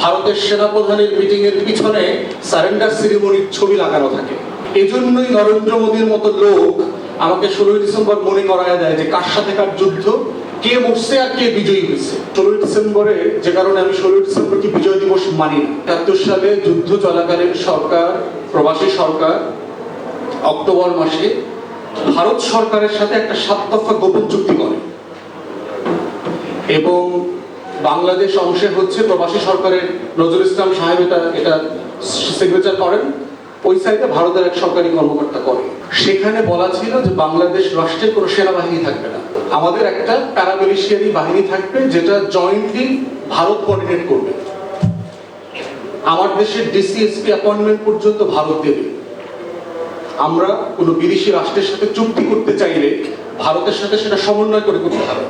ভারতের সেনাপ্রধানের মিটিং এর পিছনে সারেন্ডার সেরিমনির ছবি লাগানো থাকে। এজন্যই নরেন্দ্র মোদীর মতো লোক আমাকে ষোলোই ডিসেম্বর মনে করায় দেয় যে কার সাথে কার যুদ্ধ, কে মরছে আর কে বিজয়ী হয়েছে। ষোলোই ডিসেম্বরে যে কারণে আমি ষোলোই ডিসেম্বরকে বিজয় দিবস মানি একাত্তর সালে যুদ্ধ চলাকালীন সরকার, প্রবাসী সরকার, অক্টোবর মাসে ভারত সরকারের সাথে একটা সাত দফা গোপন চুক্তি করে। এবং বাংলাদেশ অংশে হচ্ছে প্রবাসী সরকারের নজরুল ইসলাম সাহেব এটা এটা সিগনেচার করেন। ওই সাইডে ভারতের এক সরকারি কর্মকর্তা করে। সেখানে বলা ছিল যে বাংলাদেশ রাষ্ট্রের কোনো সেনাবাহিনী থাকবে না। আমাদের একটা প্যারামিলিশিয়ারি বাহিনী থাকবে যেটা জয়েন্টলি ভারত কোঅর্ডিনেট করবে। আমার দেশের ডিসিএসপি অ্যাপয়েন্টমেন্ট পর্যন্ত ভারত দেবে। আমরা কোনো বিদেশি রাষ্ট্রের সাথে চুক্তি করতে চাইলে ভারতের সাথে সেটা সমন্বয় করে করতে হবে।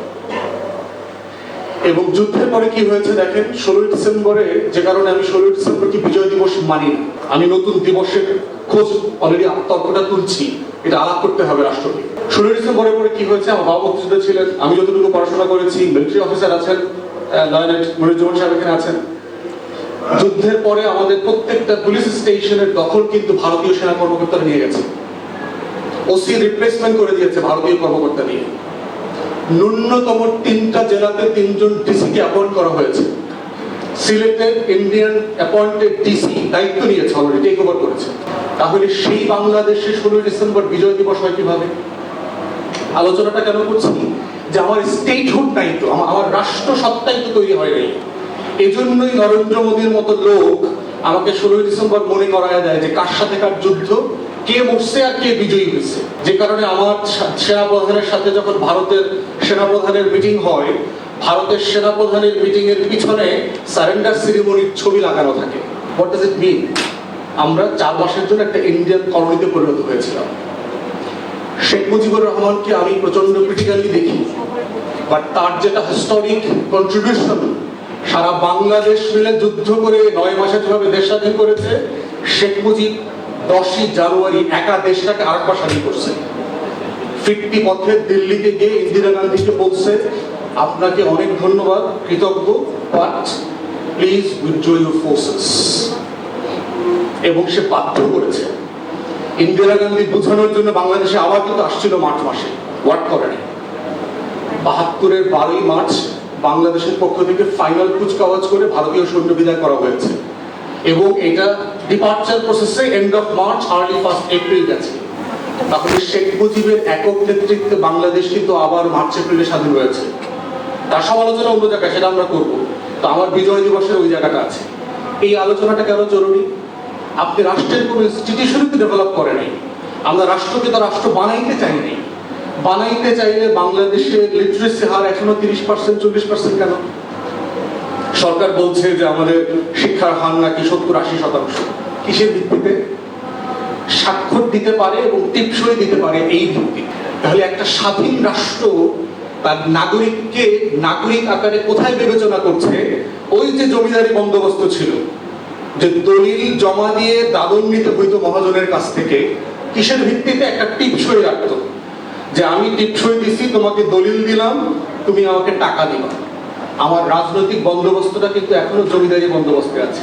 এবং যুদ্ধের পরে কি হয়েছে দেখেন? ষোলোই ডিসেম্বরে যে কারণে আমি ষোলোই ডিসেম্বরকে বিজয় দিবস মানি আমি নতুন দিবসের খোঁজ অলরেডি তর্কটা তুলছি। এটা আলাপ করতে হবে রাষ্ট্রকে। ষোলোই ডিসেম্বরের পরে কি হয়েছে? আমার বাবা মুক্তিযুদ্ধ ছিলেন। আমি যতটুকু পড়াশোনা করেছি মিলিটারি অফিসার আছেন লয়েনেট মনিরুজ্জামান সাহেব এখানে আছেন। যুদ্ধের পরে আমাদের প্রত্যেকটা পুলিশ স্টেশনের দখল কিন্তু ভারতীয় সেনা কর্মকর্তারা নিয়ে গেছে। ওসি রিপ্লেসমেন্ট করে দিয়েছে ভারতীয় কর্মকর্তা নিয়ে। ন্যূনতম তিনটা জেলাতে তিনজন ডিসিকে অ্যাপয়েন্ট করা হয়েছে। সিলেটের ইন্ডিয়ান অ্যাপয়েন্টেড ডিসি দায়িত্ব নিয়েছে অলরেডি টেক ওভার করেছে। তাহলে সেই বাংলাদেশে ষোলোই ডিসেম্বর বিজয় দিবস হয় কীভাবে? আলোচনাটা কেন করছি? যে আমার স্টেটহুড নাই তো আমার রাষ্ট্র সত্তাই তো তৈরি হয় নাই। এজন্যই নরেন্দ্র মোদীর মতো লোক আমাকে ষোলোই ডিসেম্বর মনে করায় দেয় যে কার সাথে কার যুদ্ধ কে মরছে আর কে বিজয়ী হয়েছে? যে কারণে আমার সেনাপ্রধানের সাথে যখন ভারতের সেনাপ্রধানের মিটিং হয়, ভারতের সেনাপ্রধানের মিটিং এর পিছনে সারেন্ডার সেরিমনির ছবি লাগানো থাকে। হোয়াট ডাজ ইট মিন আমরা চার মাসের জন্য একটা ইন্ডিয়ান কলোনিতে পরিণত হয়েছিলাম। শেখ মুজিবুর রহমানকে আমি প্রচণ্ড ক্রিটিক্যালি দেখি। বাট তার যেটা হিস্টোরিক কন্ট্রিবিউশন সারা বাংলাদেশ মিলে যুদ্ধ করে নয় মাসে যেভাবে স্বাধীন করেছে, শেখ মুজিব দশই জানুয়ারি একা দেশটাকে আরেকবার স্বাধীন করছে। ফিরতি পথে দিল্লিতে গিয়ে ইন্দিরা গান্ধীকে বলছে, আপনাকে অনেক ধন্যবাদ, কৃতজ্ঞ but please withdraw your forces এবং সে বাধ্য করেছে। ইন্দিরা গান্ধী বোঝানোর জন্য বাংলাদেশে আবার কিন্তু আসছিল মার্চ মাসে ওয়ার্ক করেনি বাহাত্তরের বারোই মার্চ বাংলাদেশের পক্ষ থেকে ফাইনাল কুচকাওয়াজ করে ভারতীয় সৈন্য বিদায় করা হয়েছে। এবং এটা ডিপার্চার প্রসেসে end of March early first April গেছে। তাহলে শেখ মুজিবের একক নেতৃত্বে বাংলাদেশ কিন্তু আবার মার্চ এপ্রিলে স্বাধীন হয়েছে তার সমালোচনা অন্য জায়গায়, সেটা আমরা করব। তো আমার বিজয় দিবসের ওই জায়গাটা আছে। এই আলোচনাটা কেন জরুরি? আপনি রাষ্ট্রের কোনো ইনস্টিটিউশনকে ডেভেলপ করে নাই। আমরা রাষ্ট্রকে তো রাষ্ট্র বানাইতে চাই নাই। বানাইতে চাইলে বাংলাদেশের লিটারেসি হার এখনও তিরিশ পার্সেন্ট চল্লিশ পার্সেন্ট কেন? সরকার বলছে যে আমাদের শিক্ষার হার নাকি সত্তর আশি শতাংশ। কিসের ভিত্তিতে? স্বাক্ষর দিতে পারে এবং টিপসই দিতে পারে এই ভিত্তি তাহলে একটা স্বাধীন রাষ্ট্র তার নাগরিককে নাগরিক আকারে কোথায় বিবেচনা করছে? ওই যে জমিদারি বন্দোবস্ত ছিল, যে দলিল জমা দিয়ে দাদন নিতে হইতো মহাজনের কাছ থেকে, কিসের ভিত্তিতে একটা টিপসই রাখতো? যে আমি টিপসই দিছি, তোমাকে দলিল দিলাম, তুমি আমাকে টাকা দিবা। আমার রাজনৈতিক বন্দোবস্তটা কিন্তু এখনও জমিদারি বন্দোবস্তে আছে।